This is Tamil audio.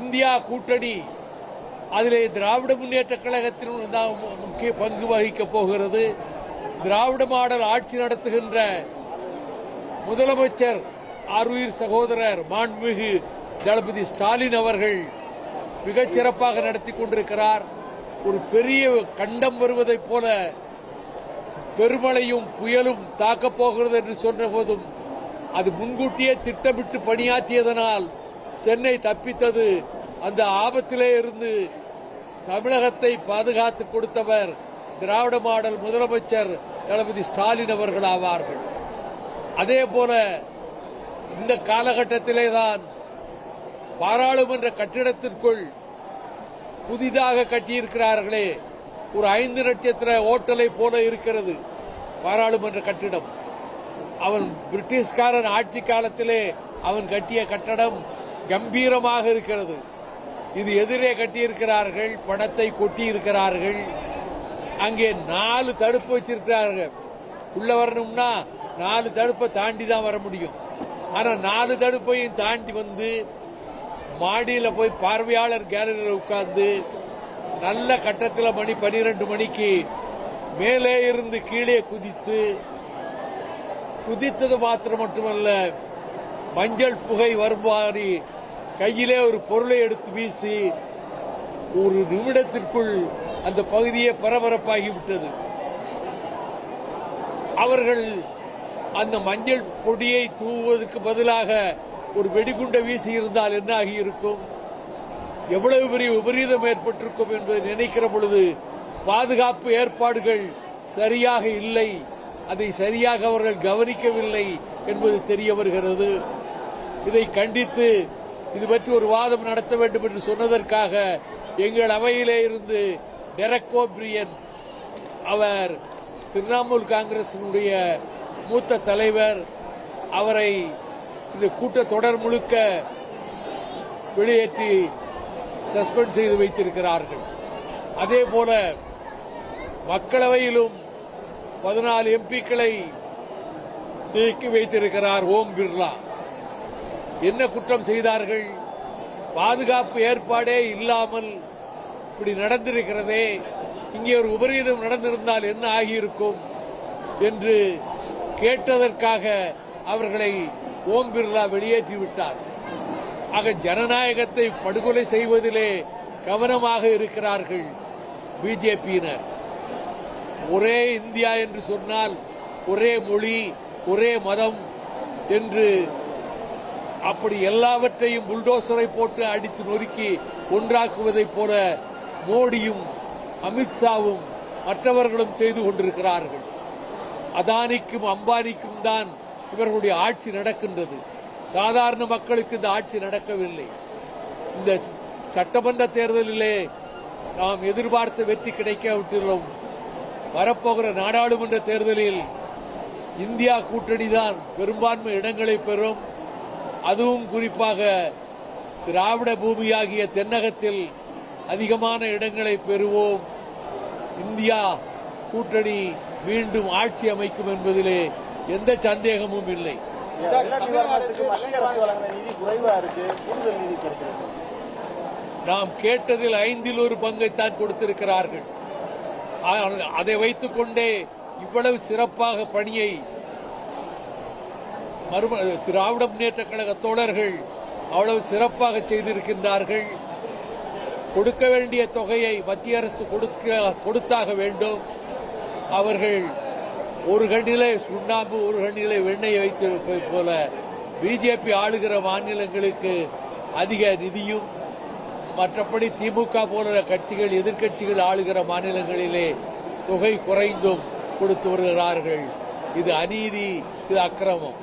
இந்தியா கூட்டணி அதிலே திராவிட முன்னேற்ற கழகத்தினும் தான் முக்கிய பங்கு வகிக்கப் போகிறது. திராவிட மாடல் ஆட்சி நடத்துகின்ற முதலமைச்சர் ஆர்வீர் சகோதரர் மாண்புமிகு தளபதி ஸ்டாலின் அவர்கள் மிகச் சிறப்பாக நடத்தி கொண்டிருக்கிறார். ஒரு பெரிய கண்டம் வருவதைப் போல பெருமழையும் புயலும் தாக்கப் போகிறது என்று சொன்ன போதும் அது முன்கூட்டியே திட்டமிட்டு பணியாற்றியதனால் சென்னை தப்பித்தது. அந்த ஆபத்திலே இருந்து தமிழகத்தை பாதுகாத்து கொடுத்தவர் திராவிட மாடல் முதலமைச்சர் தளபதி ஸ்டாலின் அவர்கள் ஆவார்கள். அதே போல இந்த காலகட்டத்திலே தான் பாராளுமன்ற கட்டிடத்திற்குள் புதிதாக கட்டியிருக்கிறார்களே. ஒரு ஐந்து நட்சத்திர ஓட்டலை போல இருக்கிறது பாராளுமன்ற கட்டிடம். அவன் பிரிட்டிஷ்காரன் ஆட்சி காலத்திலே அவன் கட்டிய கட்டடம் கம்பீரமாக இருக்கிறது. இது எதிரே கட்டியிருக்கிறார்கள் பணத்தை கொட்டி இருக்கிறார்கள் அங்கே நாலு தடுப்பு வச்சிருக்கிறார்கள். உள்ள வரணும்னா நாலு தடுப்பை தாண்டி தான் வர முடியும். ஆனா நாலு தடுப்பையும் தாண்டி வந்து மாடியில போய் பார்வையாளர் கேலரியில் உட்கார்ந்து நல்ல கட்டத்தில் மணி பனிரெண்டு மணிக்கு மேலே இருந்து கீழே குதித்து குதித்தது மாத்திரம் மட்டுமல்ல மஞ்சள் புகை வருமாறி கையிலே ஒரு பொருளை எடுத்து வீசி ஒரு நிமிடத்திற்குள் அந்த பகுதியே பரபரப்பாகிவிட்டது அவர்கள் அந்த மஞ்சள் பொடியை தூவுவதற்கு பதிலாக ஒரு வெடிகுண்டை வீசி இருந்தால் என்ன ஆகியிருக்கும்? எவ்வளவு பெரிய விபரீதம் ஏற்பட்டிருக்கும் என்பதை நினைக்கிற பொழுது பாதுகாப்பு ஏற்பாடுகள் சரியாக இல்லை. அதை சரியாக அவர்கள் கவனிக்கவில்லை என்பது தெரிய வருகிறது. இதை கண்டித்து இது பற்றி ஒரு வாதம் நடத்த வேண்டும் என்று சொன்னதற்காக எங்கள் அவையிலே இருந்து டெரக் ஓப்ரியன் அவர் திரிணாமுல் காங்கிரசினுடைய மூத்த தலைவர் அவரை இந்த கூட்டத்தொடர் முழுக்க வெளியேற்றி சஸ்பெண்ட் செய்து வைத்திருக்கிறார்கள். அதே போல மக்களவையிலும் பதினாலு எம்பிக்களை நீக்கி வைத்திருக்கிறார் ஓம் பிர்லா. என்ன குற்றம் செய்தார்கள்? பாதுகாப்பு ஏற்பாடே இல்லாமல் இப்படி நடந்திருக்கிறதே. இங்கே ஒரு உபரீதம் நடந்திருந்தால் என்ன ஆகியிருக்கும் என்று கேட்டதற்காக அவர்களை ஓம் பிர்லா வெளியேற்றி விட்டார். ஆக ஜனநாயகத்தை படுகொலை செய்வதிலே கவனமாக இருக்கிறார்கள் பிஜேபியினர். ஒரே இந்தியா என்று சொன்னால் ஒரே மொழி ஒரே மதம் என்று அப்படி எல்லாவற்றையும் புல்டோசரை போட்டு அடித்து நொறுக்கி ஒன்றாக்குவதைப் போல மோடியும் அமித்ஷாவும் மற்றவர்களும் செய்து கொண்டிருக்கிறார்கள். அதானிக்கும் அம்பானிக்கும் தான் இவர்களுடைய ஆட்சி நடக்கின்றது. சாதாரண மக்களுக்கு இந்த ஆட்சி நடக்கவில்லை. இந்த சட்டமன்ற தேர்தலிலே நாம் எதிர்பார்த்த வெற்றி கிடைக்காவிட்டுள்ளோம் வரப்போகிற நாடாளுமன்ற தேர்தலில் இந்தியா கூட்டணி தான் பெரும்பான்மை இடங்களை பெறும். அதுவும் குறிப்பாக திராவிட பூமியாகிய தென்னகத்தில் அதிகமான இடங்களை பெறுவோம். இந்தியா கூட்டணி மீண்டும் ஆட்சி அமைக்கும் என்பதிலே எந்த சந்தேகமும் இல்லை. நாம் கேட்டதில் ஐந்தில் ஒரு பங்கைத்தான் கொடுத்திருக்கிறார்கள். அதை வைத்துக் கொண்டே இவ்வளவு சிறப்பாக பணியை மறும திராவிட முன்னேற்ற கழக தோழர்கள் அவ்வளவு சிறப்பாக செய்திருக்கின்றார்கள். கொடுக்க வேண்டிய தொகையை மத்திய அரசு கொடுக்க கொடுத்தாக வேண்டும். அவர்கள் ஒரு கண்ணிலே சுண்ணாம்பு ஒரு கண்ணிலே வெண்ணெய் வைத்திருப்பது போல பிஜேபி ஆளுகிற மாநிலங்களுக்கு அதிக நிதியும் மற்றபடி திமுக போன்ற கட்சிகள் எதிர்க்கட்சிகள் ஆளுகிற மாநிலங்களிலே தொகை குறைந்தும் கொடுத்து வருகிறார்கள். இது அநீதி இது அக்கிரமம்.